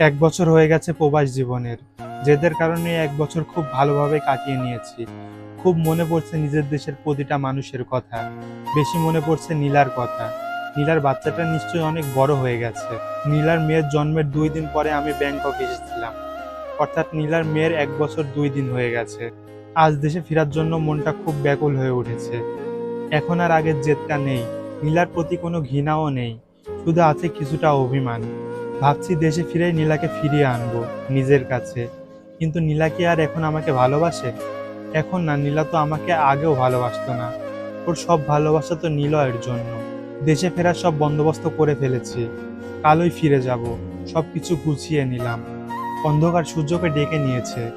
এক বছর হয়ে গেছে প্রবাস জীবনের। যেদের কারণে এক বছর খুব ভালোভাবে কাটিয়ে নিয়েছি। খুব মনে পড়ছে নিজের দেশের প্রতিটা মানুষের কথা। বেশি মনে পড়ছে নীলার কথা। নীলার বাচ্চাটা নিশ্চয়ই অনেক বড় হয়ে গেছে। নীলার মেয়ের জন্মের দুই দিন পরে আমি ব্যাংকক এসেছিলাম। অর্থাৎ নীলার মেয়ের এক বছর দুই দিন হয়ে গেছে। আজ দেশে ফেরার জন্য মনটা খুব ব্যাকুল হয়ে উঠেছে। এখন আর আগের জেদটা নেই। নীলার প্রতি কোনো ঘৃণাও নেই। শুধু আছে কিছুটা অভিমান। ভাবছি দেশে ফিরে নীলাকে ফিরিয়ে আনব, নিজের কাছে। কিন্তু নীলা কি আর এখন আমাকে ভালোবাসে? এখন না, নীলা তো আমাকে আগেও ভালোবাসতো না। ওর সব ভালোবাসা তো নিলয়ের জন্য। দেশে ফেরার সব বন্দোবস্ত করে ফেলেছি। কালই ফিরে যাব। সব কিছু গুছিয়ে নিলাম। অন্ধকার সূর্যকে ডেকে নিয়েছে।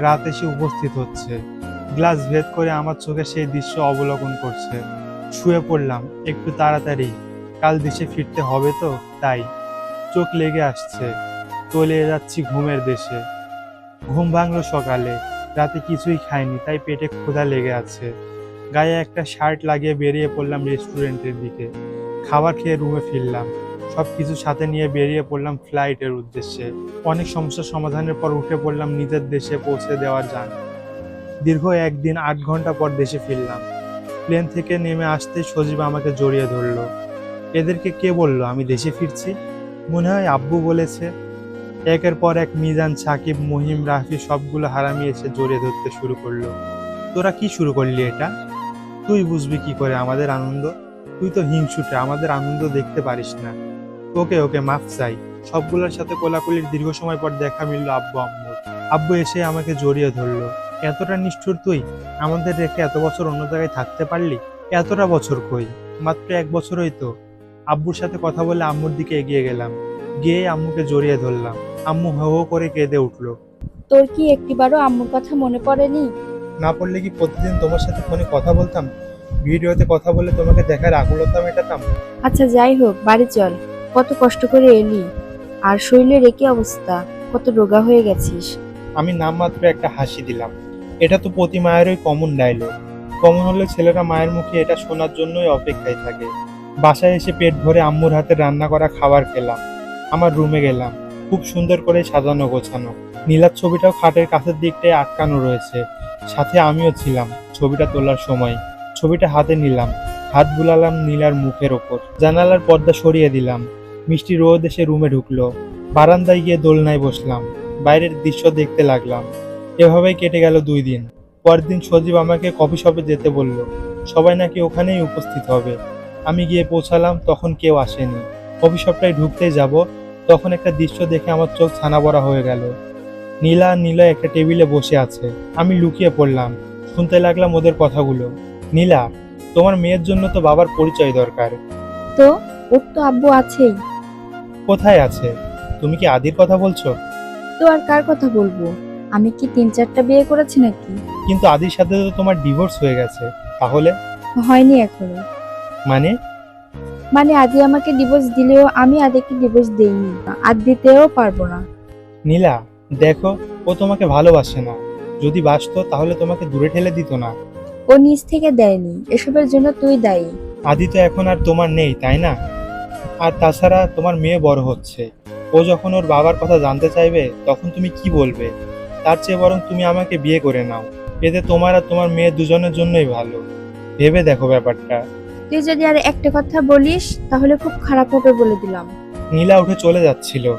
রাত এসে উপস্থিত হচ্ছে। গ্লাস ভেদ করে আমার চোখে সেই দৃশ্য অবলোকন করছে। শুয়ে পড়লাম, একটু তাড়াতাড়ি। কাল দেশে ফিরতে হবে তো, তাই। চোখ লেগে আসছে। তলিয়ে যাচ্ছি ঘুমের দেশে। ঘুম ভাঙলো সকালে। রাতে কিছুই খাইনি, তাই পেটে ক্ষুধা লেগে আছে। গায়ে একটা শার্ট লাগিয়ে বেরিয়ে পড়লাম রেস্টুরেন্টের দিকে। খাবার খেয়ে রুমে ফিরলাম। সব কিছু সাথে নিয়ে বেরিয়ে পড়লাম ফ্লাইটের উদ্দেশ্যে। অনেক সমস্যার সমাধানের পর উঠে পড়লাম নিজের দেশে পৌঁছে দেওয়ার যান। দীর্ঘ একদিন আট ঘণ্টা পর দেশে ফিরলাম। প্লেন থেকে নেমে আসতেই সজীব আমাকে জড়িয়ে ধরলো। এদেরকে কে বলল, আমি দেশে ফিরছি? মনে হয় আব্বু বলেছে, একের পর এক মিজান, সাকিব, মহিম, রাফি সবগুলো হারামি এসে জড়িয়ে ধরতে শুরু করল। তোরা কি শুরু করলি এটা? তুই বুঝবি কি করে আমাদের আনন্দ? তুই তো হিংসুটে, আমাদের আনন্দ দেখতে পারিস না। ওকে ওকে, মাফ চাই। সবগুলোর সাথে কোলাকুলির দীর্ঘ সময় পর দেখা মিলল আব্বু, আম্মুর। আব্বু এসে আমাকে জড়িয়ে ধরলো। এতটা নিষ্ঠুর তুই? আমাদের রেখে এত বছর অন্য জায়গায় থাকতে পারলি? এতটা বছর কই? মাত্র এক বছরই তো। আব্বুর সাথে কথা বলে আম্মুর দিকে এগিয়ে গেলাম। গিয়ে আম্মুকে জড়িয়ে ধরলাম। আম্মু হো হো করে কেঁদে উঠল। তোর কি একটিবারও আম্মুর কথা মনে পড়েনি? না পড়লে কি প্রতিদিন তোমার সাথে ফোনে কথা বলতাম? ভিডিওতে কথা বলে তোমাকে দেখার আকুলতা মেটাতাম? আচ্ছা যাই হোক বাড়ি চল। কত কষ্ট করে এলি। আর শরীরের একই অবস্থা? কত রোগা হয়ে গেছিস। আমি নামমাত্র একটা হাসি দিলাম। এটা তো প্রতি মায়েরই কমন ডায়লগ কমন হলে ছেলেরা মায়ের মুখে এটা শোনার জন্যই অপেক্ষায় থাকে। বাসায় এসে পেট ভরে আম্মুর হাতে রান্না করা খাবার খেলাম। আমার রুমে গেলাম। খুব সুন্দর করে সাজানো গোছানো। নীলার ছবিটাও খাটের কাছের দিকটায় আটকানো রয়েছে। সাথে আমিও ছিলাম ছবিটা তোলার সময়। ছবিটা হাতে নিলাম। হাত বুলালাম নীলার মুখের ওপর। জানালার পর্দা সরিয়ে দিলাম। মিষ্টি রোদ এসে রুমে ঢুকলো। বারান্দায় গিয়ে দোলনায় বসলাম। বাইরের দৃশ্য দেখতে লাগলাম। এভাবেই কেটে গেল দুই দিন। পরদিন সজীব আমাকে কফি শপে যেতে বলল। সবাই নাকি ওখানেই উপস্থিত হবে। আমি গিয়ে পৌঁছালাম তখন কেউ আসেনি। কফি শপটায় ঢুকতেই যাব তখন একটা দৃশ্য দেখে আমার চোখ ছানা বড়া হয়ে গেল। নীলা আর নীলা একটা টেবিলে বসে আছে। আমি লুকিয়ে পড়লাম শুনতে লাগলাম ওদের কথাগুলো। নীলা তোমার মেয়ের জন্য তো বাবার পরিচয় দরকার। তো ওর তো আব্বু আছেই। কোথায় আছে? তুমি কি আদির কথা বলছো? তো আর কার কথা বলব? আমি কি তিন চারটা বিয়ে করেছি নাকি? কিন্তু আদির সাথে তো তোমার ডিভোর্স হয়ে গেছে। তাহলে? হয়নি এখনও। মানে? মানে আদি আমাকে ডিভোর্স দিলেও আমি আদিকে ডিভোর্স দেইনি। আর দিতেও পারব না। নীলা দেখো ও তোমাকে ভালোবাসে না। যদি বাসতো তাহলে তোমাকে দূরে ঠেলে দিত না। ও নিজ থেকে দেয়নি। এসবের জন্য তুই দায়ী। আদি তো এখন আর তোমার নেই তাই না? আর তাছাড়া তোমার মেয়ে বড় হচ্ছে। ও যখন ওর বাবার কথা জানতে চাইবে তখন তুমি কি বলবে? তার চেয়ে বরং তুমি আমাকে বিয়ে করে নাও। এতে তোমার আর তোমার মেয়ে দুজনের জন্যই ভালো। ভেবে দেখো ব্যাপারটা। তুই যদি আর একটা কথা বলিস তাহলে খুব খারাপ হবে বলে দিলাম। নীলা উঠে চলে যাচ্ছিল।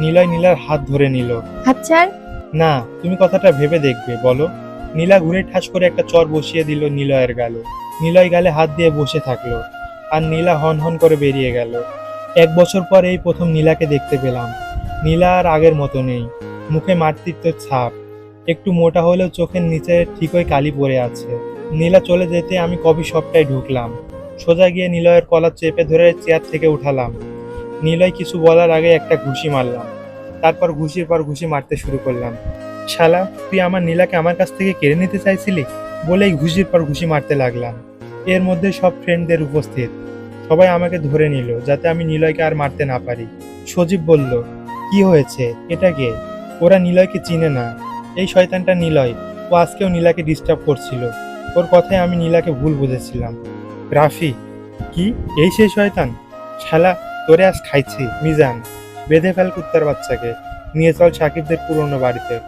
নীলয় নীলার হাত ধরে নিল। হাচ্চার না তুমি কথাটা ভেবে দেখবে বলো। নীলা ঘুরে ঠাস করে একটা চর বসিয়ে দিল নীলয়ের গালে। নীলয় গালে হাত দিয়ে বসে থাকল আর নীলা হন হন করে বেরিয়ে গেল। এক বছর পর এই প্রথম নীলাকে দেখতে পেলাম। নীলা আর আগের মতো নেই। মুখে মাতৃত্বের ছাপ। একটু মোটা হলেও চোখের নিচে ঠিকই কালি পড়ে আছে। নীলা চলে যেতে আমি কফি শপটায় ঢুকলাম। সোজা গিয়ে নিলয়ের কলার চেপে ধরে চেয়ার থেকে উঠালাম। নিলয় কিছু বলার আগে একটা ঘুষি মারলাম। তারপর ঘুষির পর ঘুষি মারতে শুরু করলাম। শালা, তুই আমার নীলাকে আমার কাছ থেকে কেড়ে নিতে চাইছিলি? বলেই ঘুষির পর ঘুষি মারতে লাগলাম। এর মধ্যে সব ফ্রেন্ডদের উপস্থিত। সবাই আমাকে ধরে নিল, যাতে আমি নিলয়কে আর মারতে না পারি। সজীব বলল, কি হয়েছে? এটা কে? ওরা নিলয়কে চিনে না। এই শয়তানটা নিলয়। ও আজকেও নীলাকে ডিস্টার্ব করছিল। ওর কথায় আমি নীলাকে ভুল বুঝেছিলাম। রাফি, কি? এই সেই শয়তান? শালা, তোরে আজ খাইছি, মিজান। বেঁধে ফেল কুত্তার বাচ্চাকে। নিয়ে চল সাকিবদের পুরনো বাড়িতে।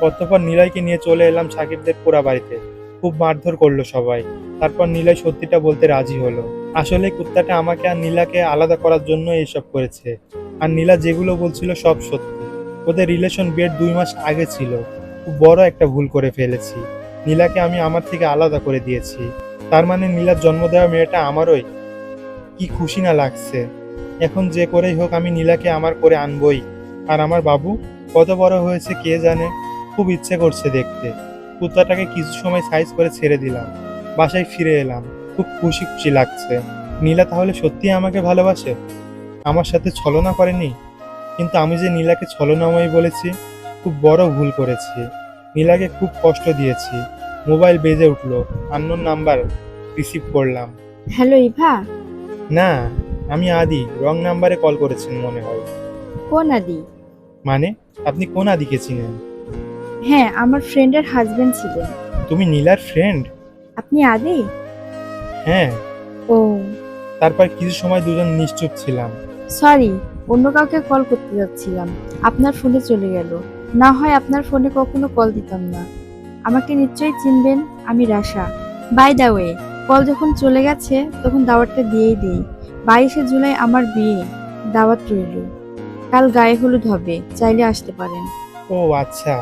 অতঃপর নিলয়কে নিয়ে চলে এলাম সাকিবদের পোড়া বাড়িতে। খুব মারধর করল সবাই। তারপর নিলয় সত্যিটা বলতে রাজি হলো। আসলে কুত্তাটা আমাকে আর নীলাকে আলাদা করার জন্য এইসব করেছে। আর নীলা যেগুলো বলছিল সব সত্যি। ওদের রিলেশন বিয়ের দুই মাস আগে ছিল। খুব বড় একটা ভুল করে ফেলেছি। নীলাকে আমি আমার থেকে আলাদা করে দিয়েছি। তার মানে নীলার জন্ম দেওয়া মেয়েটা আমারই। কি খুশি না লাগছে। এখন যে করেই হোক আমি নীলাকে আমার করে আনবই। আর আমার বাবু, কত বড় হয়েছে কে জানে? খুব ইচ্ছে করছে দেখতে। কুত্তাটাকে কিছু সময় সাইজ করে ছেড়ে দিলাম। বাসায় ফিরে এলাম। খুব খুশি খুশি লাগছে। নীলা তাহলে সত্যি আমাকে ভালোবাসে? আমার সাথে ছলনা করেনি? কিন্তু আমি যে নীলাকে ছলনাময়ী বলেছি, খুব বড় ভুল করেছি। নীলাকে খুব কষ্ট দিয়েছি। মোবাইল বেজে উঠল। আন্নোর নাম্বার রিসিভ করলাম। হ্যালো ইভা। না আমি আদি। রং নাম্বারে কল করেছেন মনে হয়। কোন আদি? মানে আপনি কোন আদিকে চিনেন? হ্যাঁ আমার ফ্রেন্ডের হাজবেন্ড ছিলেন। তুমি নীলার ফ্রেন্ড? আপনি আদি? হ্যাঁ। ও। তারপর কিছু সময় দুজন নিশ্চুপ ছিলাম। সরি অন্য কাউকে কল করতে যাচ্ছিলাম। আপনার ফোনে চলে গেল। না হয় আপনার ফোনে কখনো কল দিতাম না। আমাকে নিশ্চয়ই চিনবেন আমি Rasha. By the way call যখন চলে গেছে তখন দাওয়াতটা দিয়েই দিই। বাইশে জুলাই আমার বিয়ে দাওয়াত রইল। কাল গায়ে হলুদ হবে চাইলে আসতে পারেন। ও আচ্ছা।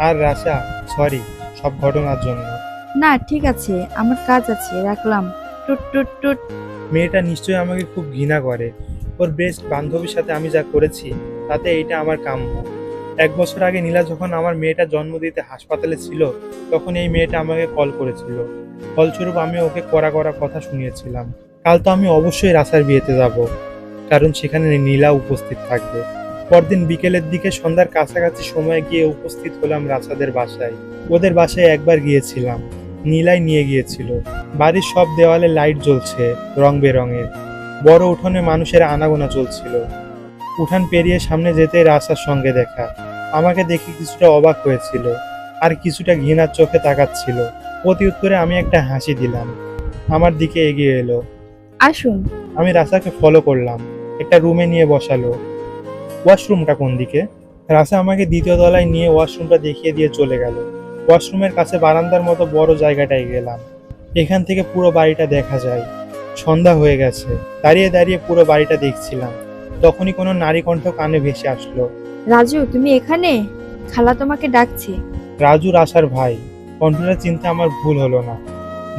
আর রাশা সরি সব ঘটনার জন্য। না ঠিক আছে আমার কাজ আছে রাখলাম। টুট টুট টুট। মেয়েটা নিশ্চয়ই আমাকে খুব ঘৃণা করে। ওর বেস্ট বান্ধবীর সাথে আমি যা করেছি তাতে এইটা আমার কাম্য। এক বছর আগে নীলা যখন আমার মেয়েটা জন্ম দিতে হাসপাতালে ছিল, তখন এই মেয়েটা আমাকে কল করেছিল। ফলস্বরূপ আমি ওকে কড়া করা কথা শুনিয়েছিলাম। কাল তো আমি অবশ্যই রাসার বিয়েতে যাব, কারণ সেখানে নীলা উপস্থিত থাকবে। পরদিন বিকেলের দিকে সন্ধ্যার কাছাকাছি সময়ে গিয়ে উপস্থিত হলাম রাসাদের বাসায়। ওদের বাসায় একবার গিয়েছিলাম। নীলাই নিয়ে গিয়েছিল। বাড়ির সব দেওয়ালে লাইট জ্বলছে রং বেরঙের। বড় উঠোনে মানুষের আনাগোনা চলছিল। উঠান পেরিয়ে সামনে যেতে রাস্তার সঙ্গে দেখা। আমাকে দেখে কিছুটা অবাক হয়েছিল আর কিছুটা ঘৃণার চোখে তাকাচ্ছিল। প্রতি উত্তরে আমি একটা হাসি দিলাম। আমার দিকে এগিয়ে এলো। আসুন। আমি রাসাকে ফলো করলাম। একটা রুমে নিয়ে বসালো। ওয়াশরুমটা কোন দিকে? রাসা আমাকে দ্বিতীয় তলায় নিয়ে ওয়াশরুমটা দেখিয়ে দিয়ে চলে গেল। ওয়াশরুমের কাছে বারান্দার মতো বড় জায়গাটায় গেলাম। এখান থেকে পুরো বাড়িটা দেখা যায়। সন্ধ্যা হয়ে গেছে। দাঁড়িয়ে দাঁড়িয়ে পুরো বাড়িটা দেখছিলাম। তখনই কোনো নারী কণ্ঠ কানে ভেসে আসলো। রাজু তুমি এখানে? খালা তোমাকে ডাকছে। রাজু আশার ভাই কণ্ঠটা চিনতে আমার ভুল হলো না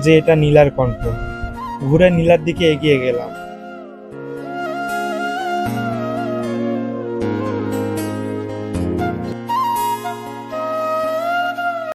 যে এটা নীলার কণ্ঠ। ঘুরে নীলার দিকে এগিয়ে গেলাম।